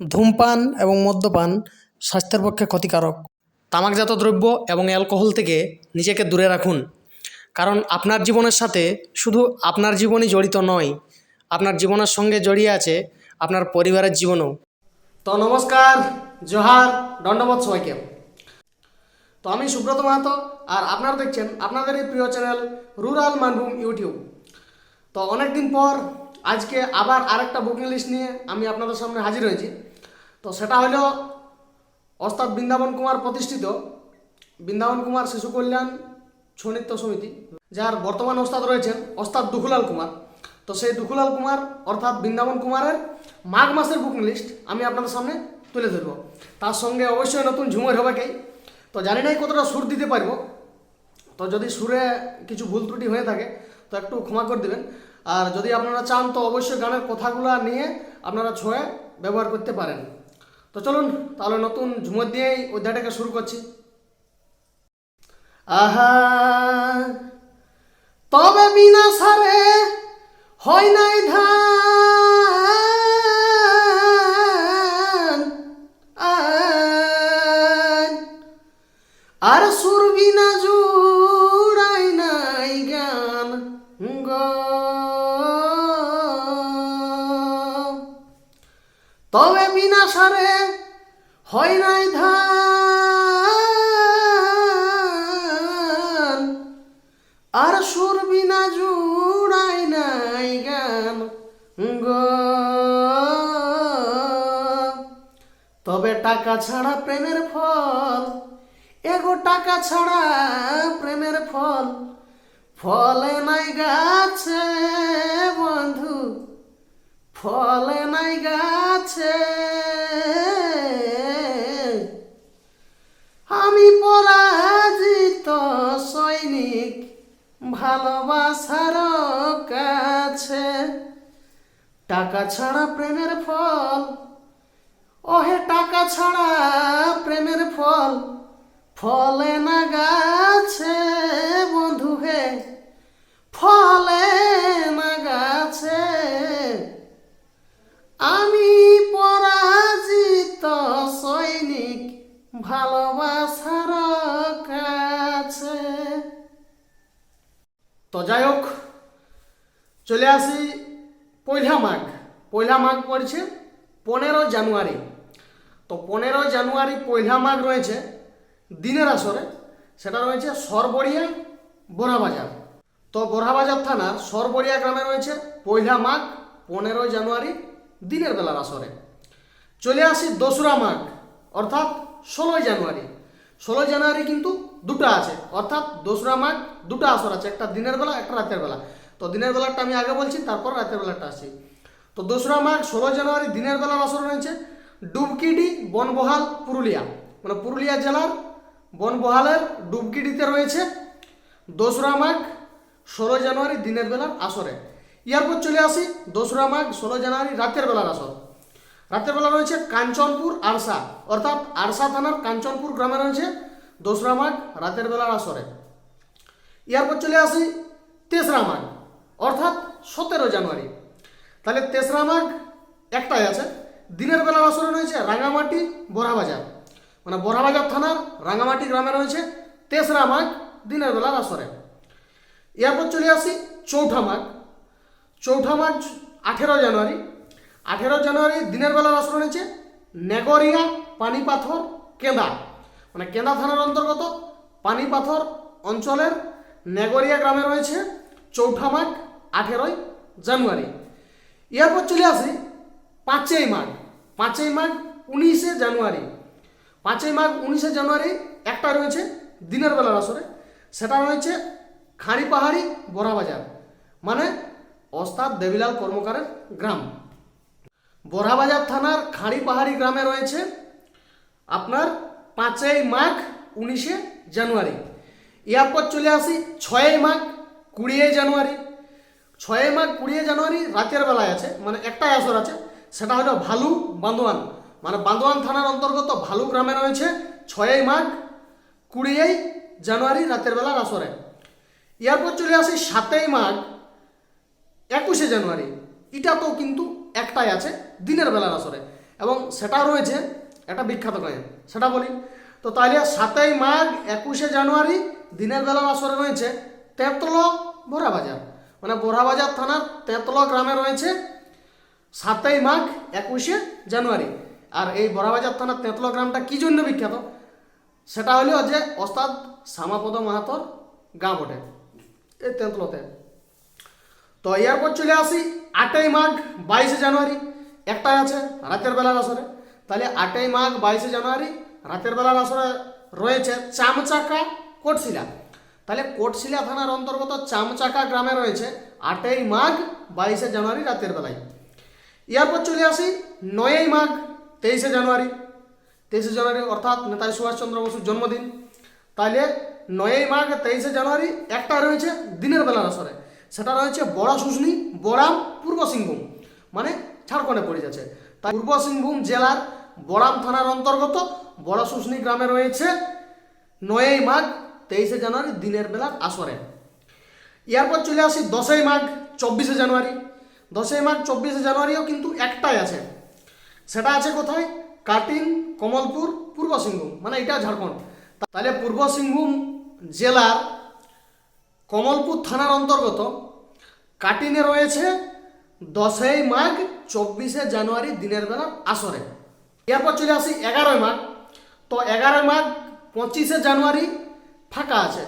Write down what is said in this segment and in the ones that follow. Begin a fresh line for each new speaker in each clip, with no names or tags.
ধূমপান এবং মদ্যপান স্বাস্থ্যের পক্ষে ক্ষতিকারক। তামাকজাত দ্রব্য এবং অ্যালকোহল থেকে নিজেকে দূরে রাখুন। কারণ আপনার জীবনের সাথে শুধু আপনার জীবনই জড়িত নয়, আপনার জীবনের সঙ্গে জড়িয়ে আছে আপনার পরিবারের জীবনও। তো নমস্কার, জোহার, দণ্ডবোধ সবাইকে। তো আমি সুব্রত মাহাতো আর আপনারা দেখছেন আপনাদের এই প্রিয় চ্যানেল রুরাল মানভূম ইউটিউব। তো অনেকদিন পর আজকে আবার আরেকটা বুকিং লিস্ট নিয়ে আমি আপনাদের সামনে হাজির হয়েছি। তো সেটা হলো অস্তাদ বৃন্দাবন কুমার প্রতিষ্ঠিত। বৃন্দাবন কুমার শিশু কল্যাণ ছৌ সমিতি, যার বর্তমান ওস্তাদ রয়েছেন ওস্তাদ দুখুলাল কুমার। তো সেই দুখুলাল কুমার অর্থাৎ বৃন্দাবন কুমারের মাঘ মাসের বুকিং লিস্ট আমি আপনাদের সামনে তুলে ধরবো। তার সঙ্গে অবশ্যই নতুন ঝুমের হবেকেই তো জানি নাই কতটা সুর দিতে পারব। তো যদি সুরে কিছু ভুল ত্রুটি হয়ে থাকে, তো একটু ক্ষমা করে দেবেন। আর যদি আপনারা চান তো অবশ্যই গানের কথাগুলো নিয়ে আপনারা ছয়ে ব্যবহার করতে পারেন। তো চলুন, তাহলে নতুন ঝুমর দিয়েই অধ্যায়টাকে শুরু করছি। আহা, তবে বিনা সারে হয় নাই ধান। আর সুর বিনা জুড়াই নাই গান গ। তবে বিনা সারে হয় নাই ধান, আর সুর বিনা জুড়াই নাই গান গ। তবে টাকা ছাড়া প্রেমের ফল, এগো টাকা ছাড়া প্রেমের ফল, ফলে নাই গাছে বন্ধু, ফলে নাই গাছে আমি পরাজিত সৈনিক, ভালোবাসার কাছে। টাকা ছাড়া প্রেমের ফল, ওহে টাকা ছাড়া প্রেমের ফল, ফলে না গাছে বন্ধু হে, ফলে তো যাই হোক, চলে আসি পয়লা মাঘ। পয়লা মাঘ পড়ছে পনেরো জানুয়ারি। তো পনেরো জানুয়ারি পয়লা মাঘ রয়েছে দিনের আসরে। সেটা রয়েছে সরবরিয়া বোরাবাজার তো বোরাবাজার থানার সরবরিয়া গ্রামে রয়েছে পয়লা মাঘ, পনেরো জানুয়ারি দিনের বেলার আসরে। চলে আসি দোসরা মাঘ, অর্থাৎ ষোলোই জানুয়ারি। ষোলোই জানুয়ারি কিন্তু দুটো আছে। অর্থাৎ দোসরা মাঘ দুটো আসর আছে, একটা দিনের বেলা, একটা রাতের বেলা। তো দিনের বেলাটা আমি আগে বলছি, তারপর রাতের বেলাটা আসি তো দোসরা মাঘ ষোলো জানুয়ারি দিনের বেলার আসর রয়েছে ডুবকিডি বনবহাল পুরুলিয়া। মানে পুরুলিয়া জেলার বনবহালের ডুবকিডিতে রয়েছে দোসরা মাঘ ষোলো জানুয়ারি দিনের বেলার আসরে। ইয়ারপর চলে আসি দোসরা মাঘ ষোলো জানুয়ারি রাতের বেলার আসর। রাতের বেলা রয়েছে কাঞ্চনপুর আরসা, অর্থাৎ আরসা থানার কাঞ্চনপুর গ্রামে রয়েছে দোসরা মাঘ, রাতের বেলার আসরে। ইয়ারপর চলে আসি তেসরা মাঘ, অর্থাৎ সতেরো জানুয়ারি। তাহলে তেসরা মাঘ একটাই আছে। দিনের বেলার আসরে রয়েছে রাঙামাটি বোরাবাজার মানে বোরাবাজার থানার রাঙামাটি গ্রামে রয়েছে তেসরা মাঘ দিনের বেলার আসরে। এরপর চলে আসি চৌঠা মাঘ। চৌঠা মাঘ আঠেরো জানুয়ারি আঠেরো জানুয়ারি দিনের বেলার আসর রয়েছে নেগরিয়া পানিপাথর কেন্দা। মানে কেন্দা থানার অন্তর্গত পানিপাথর অঞ্চলের নেগরিয়া গ্রামে রয়েছে চৌঠা মাঘ, আঠেরোই জানুয়ারি। এরপর চলে আসি পাঁচই মাঘ। পাঁচই মাঘ উনিশে জানুয়ারি। পাঁচই মাঘ উনিশে জানুয়ারি একটা রয়েছে দিনের বেলার আসরে সেটা রয়েছে খাঁড়ি পাহাড়ি বড়াবাজার মানে অস্তাদ দেবিলাল কর্মকারের গ্রাম। বড়াবাজার থানার খাঁড়ি পাহাড়ি গ্রামে রয়েছে আপনার পাঁচই মাঘ উনিশে জানুয়ারি। এরপর চলে আসি ছয়ই মাঘ কুড়িয়ে জানুয়ারি। ছয়ই মাঘ কুড়িয়ে জানুয়ারি রাতের বেলায় আছে মানে একটাই আসর আছে, সেটা হলো ভালু বান্দোয়ান। মানে বান্দোয়ান থানার অন্তর্গত ভালু গ্রামে রয়েছে ছয়ই মাঘ কুড়িয়েই জানুয়ারি রাতের বেলার আসরে। এরপর চলে আসি সাতই মাঘ একুশে জানুয়ারি। এটা তো কিন্তু একটাই আছে দিনের বেলার আসরে। এবং সেটাও রয়েছে একটা বিখ্যাত গান সেটা বলি, তো তাহলে সাতই মাঘ একুশে জানুয়ারি দিনের বেলার আসরে রয়েছে তেঁতল ভরা বাজার। মানে বোরাবাজার থানার তেঁতল গ্রামে রয়েছে সাতই মাঘ একুশে জানুয়ারি। আর এই বড়াবাজার থানার তেঁতল গ্রামটা কী জন্য বিখ্যাত? সেটা হলো যে ওস্তাদ শ্যামাপদ মাহাতর গাঁ বটে, এই তেঁতলতে। তো এরপর চলে আসি আটই মাঘ বাইশে জানুয়ারি। একটাই আছে, রাতের বেলার আসরে। তাহলে আটই মাঘ বাইশে জানুয়ারি, রাতের বেলার আসরে রয়েছে চামচাকা কোটশিলা। তাহলে কোটশিলা থানার অন্তর্গত চামচাকা গ্রামে রয়েছে আটই মাঘ বাইশে জানুয়ারি রাতের বেলায়। এরপর চলে আসি নয়ই মাঘ তেইশে জানুয়ারি। তেইশে জানুয়ারি অর্থাৎ নেতাজি সুভাষচন্দ্র বসুর জন্মদিন। তাহলে নয়ই মাঘ তেইশে জানুয়ারি একটা রয়েছে দিনের বেলার আসরে। সেটা রয়েছে বড়া শুশনি বড়াম পূর্ব সিংভূম। মানে ঝাড়খণ্ডে পড়ে যাচ্ছে। তাই পূর্ব সিংভূম জেলার বড়াম থানার অন্তর্গত বড়া গ্রামে রয়েছে নয়ই মাঘ, তেইশে জানুয়ারি দিনের বেলার আসরে। এরপর চলে আসি দশই মাঘ, চব্বিশে জানুয়ারি। দশই মাঘ, চব্বিশে জানুয়ারিও কিন্তু একটাই আছে। সেটা আছে কোথায়? কাটিং কমলপুর, পূর্ব সিংভূম। মানে এটা ঝাড়খণ্ড। তাহলে পূর্ব সিংভূম জেলার কমলপুর থানার অন্তর্গত কাটিনে রয়েছে দশই মাঘ, চব্বিশে জানুয়ারি দিনের বেলা আসরে। এরপর চলে আসি এগারোই মাঘ। তো এগারোই মাঘ, পঁচিশে জানুয়ারি ফাঁকা আছে।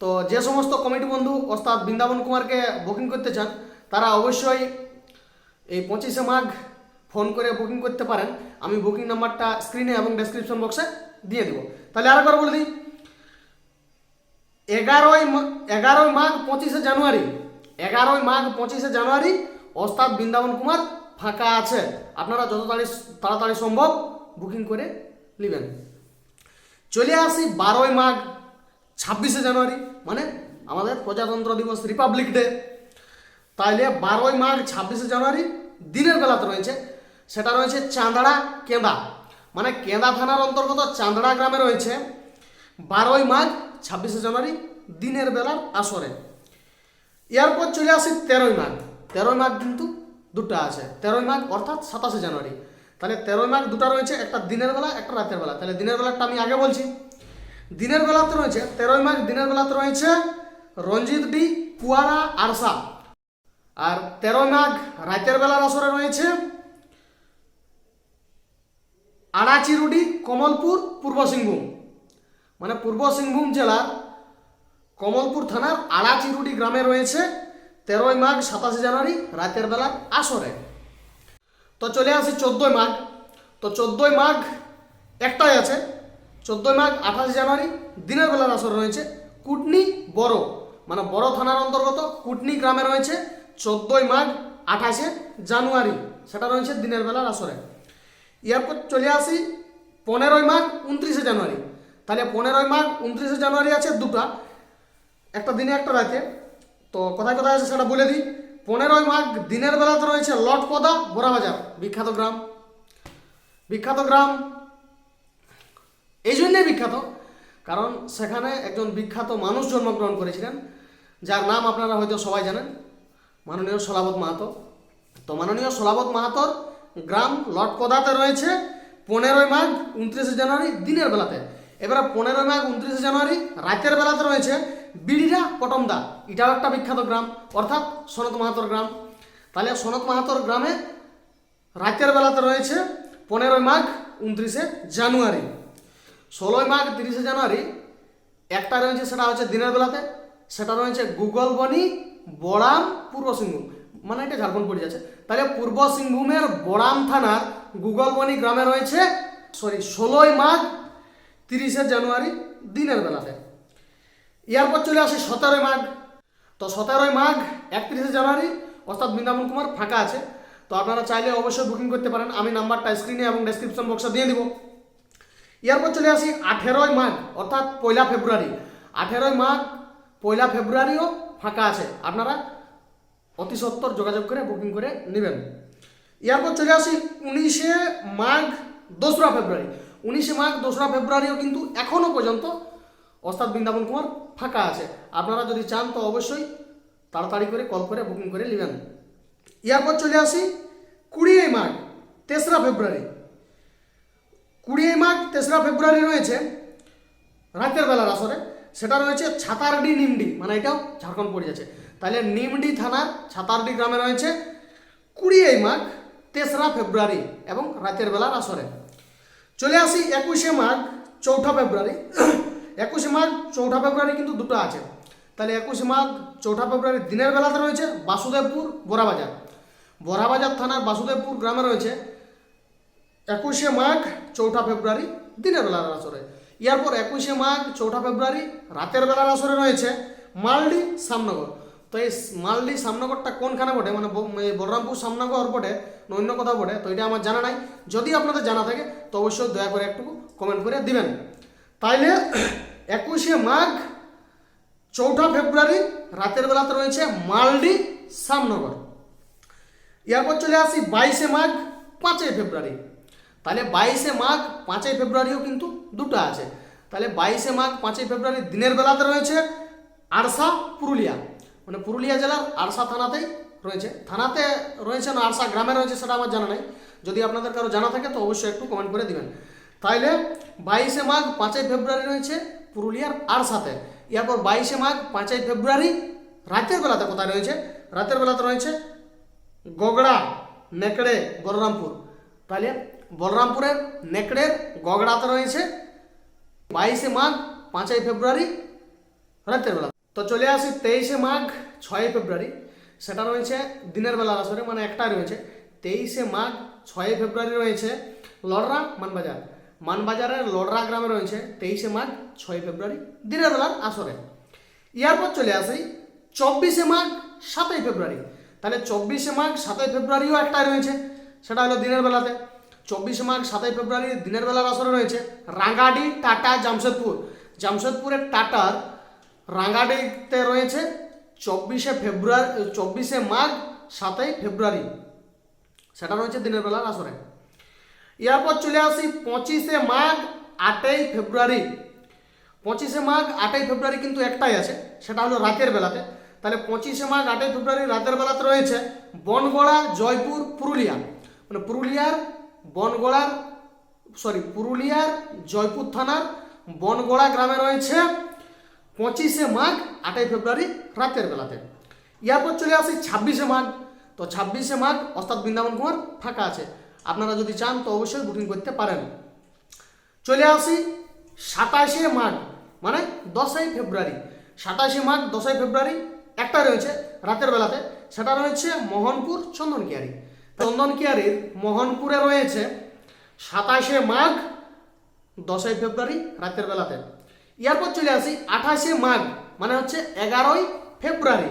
তো যে সমস্ত কমিটি বন্ধু ওস্তাদ বৃন্দাবন কুমারকে বুকিং করতে চান, তারা অবশ্যই এই পঁচিশে মাঘ ফোন করে বুকিং করতে পারেন। আমি বুকিং নাম্বারটা স্ক্রিনে এবং ডেসক্রিপশন বক্সে দিয়ে দেবো। তাহলে আরেকবার বলে দিই, এগারোই এগারোই মাঘ, পঁচিশে জানুয়ারি। এগারোই মাঘ, পঁচিশে জানুয়ারি ওস্তাদ বৃন্দাবন কুমার ফাঁকা আছে আপনারা যত তাড়াতাড়ি তাড়াতাড়ি সম্ভব বুকিং করে নেবেন। চলে আসি বারোই মাঘ, ছাব্বিশে জানুয়ারি মানে আমাদের প্রজাতন্ত্র দিবস রিপাবলিক ডে তাইলে বারোই মাঘ, ছাব্বিশে জানুয়ারি দিনের বেলাতে রয়েছে। সেটা রয়েছে চাঁদড়া কেঁদা মানে কেঁদা থানার অন্তর্গত চাঁদড়া গ্রামে রয়েছে বারোই মাঘ, ছাব্বিশে জানুয়ারি দিনের বেলার আসরে। এরপর চলে আসি তেরোই মাঘ। তেরোই মাঘ কিন্তু দুটো আছে। তেরোই মাঘ অর্থাৎ সাতাশে জানুয়ারি। তাহলে তেরোই মাঘ দুটো রয়েছে, একটা দিনের বেলা, একটা রাতের বেলা। তাহলে দিনের বেলাটা আমি আগে বলছি। দিনের বেলাতে রয়েছে, তেরোই মাঘ দিনের বেলাতে রয়েছে রঞ্জিত ডি, কুয়ারা, আরসা। আর তেরোই মাঘ রাতের বেলার আসরে রয়েছে আড়াচিরুডি কমলপুর, পূর্ব সিংভূম। মানে পূর্ব সিংভূম জেলার কমলপুর থানার আড়াচিরুডি গ্রামে রয়েছে তেরোই মাঘ সাতাশে জানুয়ারি, রাতের বেলা আসরে। তো চলে আসি চোদ্দোই মাঘ। তো চোদ্দোই মাঘ একটাই আছে। চোদ্দোই মাঘ আঠাশে জানুয়ারি, দিনের বেলার আসরে রয়েছে কুটনি বড়। মানে বড় থানার অন্তর্গত কুটনি গ্রামে রয়েছে চোদ্দোই মাঘ আঠাশে জানুয়ারি। সেটা রয়েছে দিনের বেলার আসরে। এরপর চলে আসি পনেরোই মাঘ উনত্রিশে জানুয়ারি। তাহলে পনেরোই মাঘ উনত্রিশে জানুয়ারি আছে দুটা। একটা দিনে, একটা রাতে। তো কোথায় কোথায় আছে সেটা বলে দিই। পনেরোই মাঘ দিনের বেলাতে রয়েছে লটপদা বোরাবাজার বিখ্যাত গ্রাম। বিখ্যাত গ্রাম। এই জন্যই বিখ্যাত, কারণ সেখানে একজন বিখ্যাত মানুষ জন্মগ্রহণ করেছিলেন, যার নাম আপনারা হয়তো সবাই জানেন, মাননীয় সলাবত মাহাতো। তো মাননীয় সলাবত মাহাতোর গ্রাম লটপদাতে রয়েছে পনেরোই মাঘ উনত্রিশে জানুয়ারি দিনের বেলাতে। এবারে পনেরোই মাঘ উনত্রিশে জানুয়ারি রাতের বেলাতে রয়েছে বিড়িরা পটমদা এটাও একটা বিখ্যাত গ্রাম। অর্থাৎ সনত মাহাতোর গ্রাম। তাহলে সনত মাহাতোর গ্রামে রাতের বেলাতে রয়েছে পনেরোই মাঘ উনত্রিশে জানুয়ারি। ষোলোই মাঘ তিরিশে জানুয়ারি একটা রয়েছে, সেটা হচ্ছে দিনের বেলাতে। সেটা রয়েছে গুগল বনি, বড়াম, পূর্ব সিংভূম। মানে এটা ঝাড়খণ্ড পড়ে যাচ্ছে। তাহলে পূর্ব সিংভূমের বড়াম থানার গুগলবনি গ্রামে রয়েছে সরি ষোলোই মাঘ তিরিশে জানুয়ারি দিনের বেলাতে। এরপর চলে আসি সতেরোই মাঘ। তো সতেরোই মাঘ, একত্রিশে জানুয়ারি, অর্থাৎ বৃন্দাবন কুমার ফাঁকা আছে। তো আপনারা চাইলে অবশ্যই বুকিং করতে পারেন। আমি নাম্বারটা স্ক্রিনে এবং ডেসক্রিপশন বক্সে দিয়ে দিব। এরপর চলে আসি আঠেরোই মাঘ, অর্থাৎ পয়লা ফেব্রুয়ারি। আঠেরোই মাঘ, পয়লা ফেব্রুয়ারিও ফাঁকা আছে। আপনারা অতি সত্তর যোগাযোগ করে বুকিং করে নেবেন। এরপর চলে আসি উনিশে মাঘ, দোসরা ফেব্রুয়ারি। উনিশে মাঘ, দোসরা ফেব্রুয়ারিও কিন্তু এখনও পর্যন্ত ওস্তাদ বৃন্দাবন কুমার ফাঁকা আছে। আপনারা যদি চান তো অবশ্যই তাড়াতাড়ি করে কল করে বুকিং করে নেবেন। এরপর চলে আসি কুড়িয়ে মাঘ তেসরা ফেব্রুয়ারি। কুড়ি মাঘ তেসরা ফেব্রুয়ারি রয়েছে রাতের বেলার আসরে। সেটা রয়েছে ছাতারডি নিমডি মানে এটাও ঝাড়খণ্ড পড়ে যাচ্ছে। তাহলে নিমডি থানার ছাতারডি গ্রামে রয়েছে কুড়ি মাঘ তেসরা ফেব্রুয়ারি এবং রাতের বেলার আসরে। চলে আসি একুশে মাঘ চৌঠা ফেব্রুয়ারি। একুশে মাঘ চৌঠা ফেব্রুয়ারি কিন্তু দুটো আছে। তাহলে একুশে মাঘ চৌঠা ফেব্রুয়ারি দিনের বেলাতে রয়েছে বাসুদেবপুর বোরাবাজার বোরাবাজার থানার বাসুদেবপুর গ্রামে রয়েছে একুশে মাঘ চৌঠা ফেব্রুয়ারি দিনের বেলার আসরে। এরপর একুশে মাঘ চৌঠা ফেব্রুয়ারি রাতের বেলার আসরে রয়েছে মালডি সামনগর তো এই মালডি সামনগরটা কোনখানে বটে? মানে বলরামপুর সামনগর বটে অন্য কোথাও বটে? তো এটা আমার জানা নাই। যদি আপনাদের জানা থাকে, তো অবশ্যই দয়া করে একটু কমেন্ট করে দিবেন। তাইলে একুশে মাঘ, চৌঠা ফেব্রুয়ারি, রাতের বেলাতে রয়েছে মালডি সামনগর এরপর চলে আসি বাইশে মাঘ, পাঁচই ফেব্রুয়ারি। তাহলে বাইশে মাঘ, পাঁচই ফেব্রুয়ারিও কিন্তু দুটো আছে। তাহলে বাইশে মাঘ, পাঁচই ফেব্রুয়ারি দিনের বেলাতে রয়েছে আরসা, পুরুলিয়া। মানে পুরুলিয়া জেলার আরসা থানাতেই রয়েছে। থানাতে রয়েছে না, আরসা গ্রামে রয়েছে সেটা আমার জানা নেই। যদি আপনাদের কারও জানা থাকে তো অবশ্যই একটু কমেন্ট করে দিবেন। তাইলে বাইশে মাঘ পাঁচই ফেব্রুয়ারি রয়েছে পুরুলিয়ার আর সাথে এরপর বাইশে মাঘ পাঁচই ফেব্রুয়ারি রাতের বেলাতে কোথায় রয়েছে? রাতের বেলাতে রয়েছে গগড়া, নেকড়ে, বলরামপুর। তাহলে বলরামপুরের নেকড়ের গগড়াতে রয়েছে বাইশে মাঘ পাঁচই ফেব্রুয়ারি রাতের বেলা। তো চলে আসি তেইশে মাঘ ছয়ই ফেব্রুয়ারি। সেটা রয়েছে দিনের বেলার আসরে মানে একটা রয়েছে। তেইশে মাঘ ছয়ই ফেব্রুয়ারি রয়েছে লড়রা মানবাজার। মানবাজারের লড়রা গ্রামে রয়েছে তেইশে মার্চ, ছয় ফেব্রুয়ারি, দিনের বেলার আসরে। এরপর চলে আসি, চব্বিশে মার্চ সাতই ফেব্রুয়ারি। তাহলে চব্বিশে মাঘ, সাতই ফেব্রুয়ারিও একটাই রয়েছে, সেটা হলো দিনের বেলাতে। চব্বিশে মাঘ, সাতই ফেব্রুয়ারি দিনের বেলার আসরে রয়েছে রাঙ্গাডি, টাটা, জামশেদপুর। জামশেদপুরের টাটার রাঙ্গাডিতে রয়েছে চব্বিশে ফেব্রুয়ারি, চব্বিশে মার্চ সাতই ফেব্রুয়ারি। সেটা রয়েছে দিনের বেলার আসরে। এরপর চলে আসি পঁচিশে মাঘ, আটই ফেব্রুয়ারি। পঁচিশে মাঘ, আটই ফেব্রুয়ারি কিন্তু একটাই আছে, সেটা হলো রাতের বেলাতে। তাহলে পঁচিশে মাঘ, আটই ফেব্রুয়ারি রাতের বেলাতে রয়েছে বনগড়া, জয়পুর, পুরুলিয়া। মানে পুরুলিয়ার বনগড়ার সরি পুরুলিয়ার জয়পুর থানার বনগড়া গ্রামে রয়েছে পঁচিশে মাঘ, আটই ফেব্রুয়ারি রাতের বেলাতে। এরপর চলে আসি ছাব্বিশে মাঘ। তো ছাব্বিশে মাঘ, অর্থাৎ বৃন্দাবন কুমার ফাঁকা আছে। আপনারা যদি চান, তো অবশ্যই বুকিং করতে পারেন। চলে আসি সাতাশে মাঘ মানে দশই ফেব্রুয়ারি। সাতাশে মাঘ, দশই ফেব্রুয়ারি, একটা রয়েছে রাতের বেলাতে, সেটা রয়েছে মোহনপুর চন্দনকিয়ারি। চন্দনকিয়ারির মোহনপুরে রয়েছে সাতাশে মাঘ, দশই ফেব্রুয়ারি, রাতের বেলাতে। এরপর চলে আসি আঠাশে মাঘ মানে হচ্ছে এগারোই ফেব্রুয়ারি।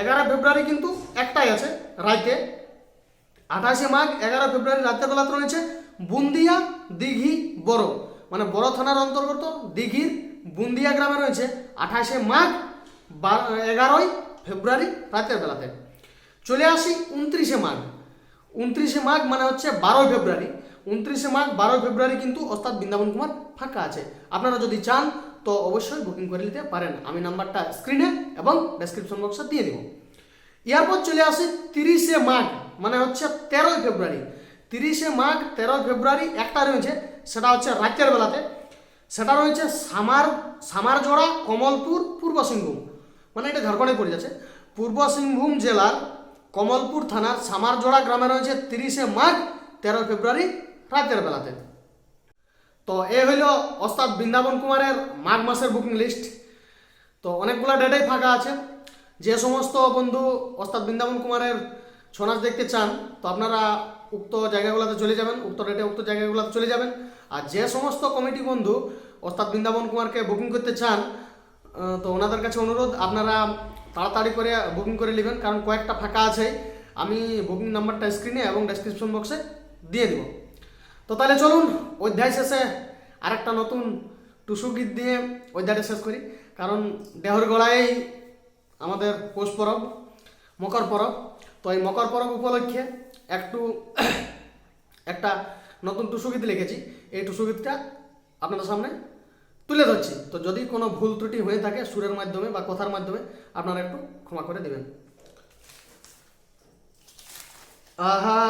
এগারো ফেব্রুয়ারি কিন্তু একটাই আছে, রাইতে। আঠাশে মাঘ, এগারো ফেব্রুয়ারি রাতের বেলাতে রয়েছে। বুন্দিয়া, দিঘি, বড়। মানে বড় থানার অন্তর্গত দিঘির বুন্দিয়া গ্রামে রয়েছে আঠাশে মাঘ এগারোই ফেব্রুয়ারি রাতের বেলাতে। চলে আসি উনত্রিশে মাঘ। উনত্রিশে মাঘ মানে হচ্ছে বারোই ফেব্রুয়ারি। উনত্রিশে মাঘ, বারোই ফেব্রুয়ারি কিন্তু ওস্তাদ বৃন্দাবন কুমার ফাঁকা আছে। আপনারা যদি চান, তো অবশ্যই বুকিং করে নিতে পারেন। আমি নাম্বারটা স্ক্রিনে এবং ডেসক্রিপশন বক্সে দিয়ে দেবো। এরপর চলে আসি তিরিশে মাঘ। মানে হচ্ছে তেরোই ফেব্রুয়ারি। তিরিশে মাঘ, তেরোই ফেব্রুয়ারি, একটা রয়েছে, সেটা হচ্ছে রাতের বেলাতে। সেটা রয়েছে সামার সামারজোড়া কমলপুর, পূর্ব সিংভূম। মানে এটা ঝাড়খণ্ডে পড়ে যাচ্ছে। পূর্ব সিংভূম জেলার কমলপুর থানার সামারজোড়া গ্রামে রয়েছে তিরিশে মাঘ, তেরোই ফেব্রুয়ারি, রাতের বেলাতে। তো এ হইল ওস্তাদ বৃন্দাবন কুমারের মাঘ মাসের বুকিং লিস্ট তো অনেকগুলো ডেটেই ফাঁকা আছে। যে সমস্ত বন্ধু ওস্তাদ বৃন্দাবন কুমারের ছৌ নাচ দেখতে চান, তো আপনারা উক্ত জায়গাগুলোতে চলে যাবেন, উক্ত ডেটে উক্ত জায়গাগুলোতে চলে যাবেন। আর যে সমস্ত কমিটি বন্ধু ওস্তাদ বৃন্দাবন কুমারকে বুকিং করতে চান তো ওনাদের কাছে অনুরোধ, আপনারা তাড়াতাড়ি করে বুকিং করে নেবেন, কারণ কয়েকটা ফাঁকা আছে। আমি বুকিং নাম্বারটা স্ক্রিনে এবং ডেসক্রিপশন বক্সে দিয়ে দেবো। তো তাহলে চলুন, অধ্যায় শেষে আরেকটা নতুন টুসু গীত দিয়ে অধ্যায়টা শেষ করি। কারণ দেহর গড়াই আমাদের পৌষ পরব, মকর পরব। তো এই মকর পরব উপলক্ষে একটু একটা নতুন টুসু গীত লিখেছি। এই টুসু গীতটা আপনাদের সামনে তুলে ধরছি। তো যদি কোনো ভুল ত্রুটি হয়ে থাকে সুরের মাধ্যমে বা কথার মাধ্যমে, আপনারা একটু ক্ষমা করে দেবেন। আহা!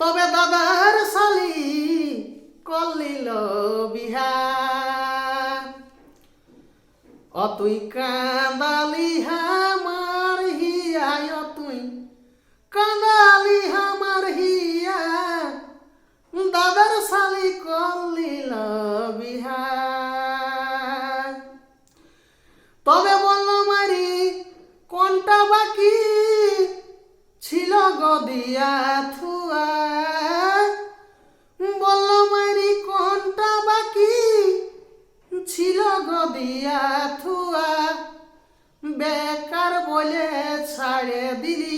তবে দাদার শালি কলিল বিহা। অ তুই কাঁদালি তুই কাঁদালি হামার হিয়া, দাদার শালি কলিল বিহা। তবে বলল, মারি, কোনটা বাকি ছিল গদিয়া থুয়া? বলল, মারি, কোনটা বাকি ছিল গদিয়া থুয়া? বেকার বলে ছাড়ে দিলি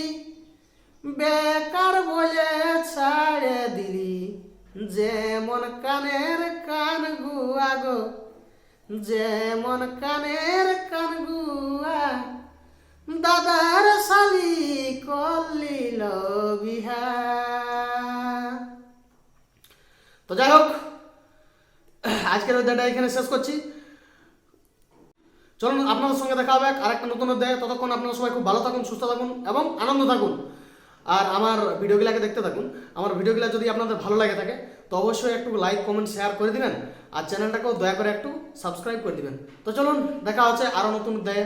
বেকার বলে ছাড়ে দিলি। যেমন কানের কান গুয়া গো যেমন কানের কান গুয়া দাদার শালি কলিল বিহা তো যাই হোক, আজকের অধ্যায়টা এখানে শেষ করছি। চলুন, আপনাদের সঙ্গে দেখা হবে। আরেকটা নতুন অধ্যায়। ততক্ষণ আপনারা সবাই খুব ভালো থাকুন, সুস্থ থাকুন এবং আনন্দ থাকুন। আর আমার ভিডিওগুলোকে দেখতে থাকুন। আমার ভিডিওগুলো যদি আপনাদের ভালো লাগে থাকে, তো অবশ্যই একটু লাইক কমেন্ট শেয়ার করে দিবেন। আর চ্যানেলটাকেও দয়া করে একটু সাবস্ক্রাইব করে দিবেন। তো চলুন, দেখা হচ্ছে আরও নতুন অধ্যায়ে।